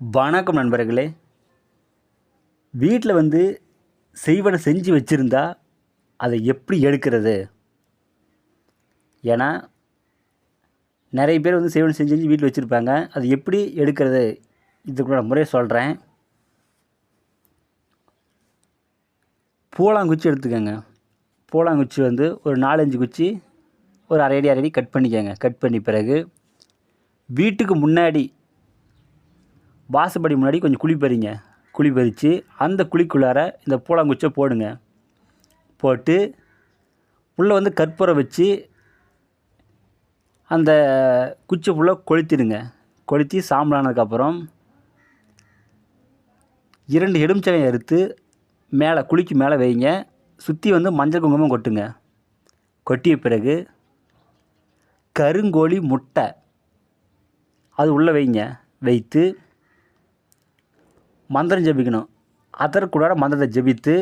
வணக்கம் நண்பர்களே. வீட்டில் வந்து செய்வனை செஞ்சு வச்சுருந்தா அதை எப்படி எடுக்கிறது? ஏன்னா நிறைய பேர் வந்து செய்வனை செஞ்சு செஞ்சு வீட்டில் வச்சுருப்பாங்க. அது எப்படி எடுக்கிறது? இதுக்குள்ள முறையை சொல்கிறேன் பூலாங்குச்சி எடுத்துக்கோங்க. பூலாங்குச்சி வந்து ஒரு நாலஞ்சு குச்சி ஒரு அரை அடி அரை அடி கட் பண்ணிக்கோங்க. கட் பண்ணி பிறகு வீட்டுக்கு முன்னாடி வாசப்படி முன்னாடி கொஞ்சம் குழி பறிங்க. குழி பறித்து அந்த குழிக்குள்ளார இந்த பூலாங்குச்சை போடுங்க. போட்டு உள்ளே வந்து கற்பூரை வச்சு அந்த குச்சி ஃபுல்லாக கொளுத்திடுங்க. கொளுத்தி சாம்பலானதுக்கப்புறம் இரண்டு எலுமிச்சங்காய் அறுத்து மேலே குழிக்கு மேலே வைங்க. சுற்றி வந்து மஞ்சள் குங்குமம் கொட்டுங்க. கொட்டிய பிறகு கருங்கோழி முட்டை. அது உள்ளே வைங்க. வைத்து மந்திரம் ஜெபிக்கணும். அதற்குள்ளார மந்திரத்தை ஜெபித்து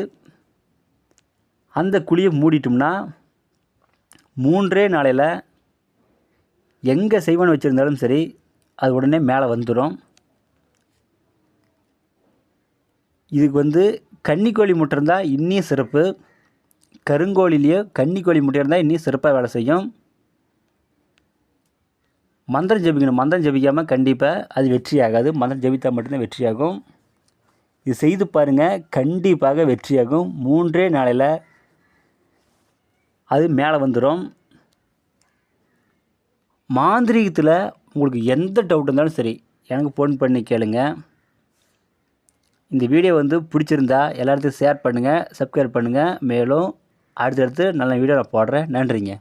அந்த குழியை மூடிட்டோம்னா மூன்றே நாளையில் எங்கே செய்வன் வச்சுருந்தாலும் சரி அது உடனே மேலே வந்துடும் இதுக்கு வந்து கன்னிக்கோழி முட்டை இருந்தால் இன்னும் சிறப்பு. கருங்கோழிலேயோ கன்னிக்கோழி முட்டை இருந்தால் இன்னும் சிறப்பாக வேலை செய்யும். மந்திரம் ஜெபிக்கணும். மந்திரம் ஜெபிக்காமல் கண்டிப்பாக அது வெற்றி ஆகாது மந்திரம் ஜெபித்தால் மட்டும்தான் வெற்றியாகும். இது செய்து பாருங்கள் கண்டிப்பாக வெற்றியாகும். மூன்றே நாளையில் அது மேலே வந்துடும் மாந்திரீகத்தில் உங்களுக்கு எந்த டவுட் இருந்தாலும் சரி எனக்கு ஃபோன் பண்ணி கேளுங்க. இந்த வீடியோ வந்து பிடிச்சிருந்தா எல்லாத்துக்கும் ஷேர் பண்ணுங்கள் சப்ஸ்கிரைப் பண்ணுங்கள் மேலும் அடுத்தடுத்து நல்ல வீடியோ நான் போடுறேன். நன்றிங்க.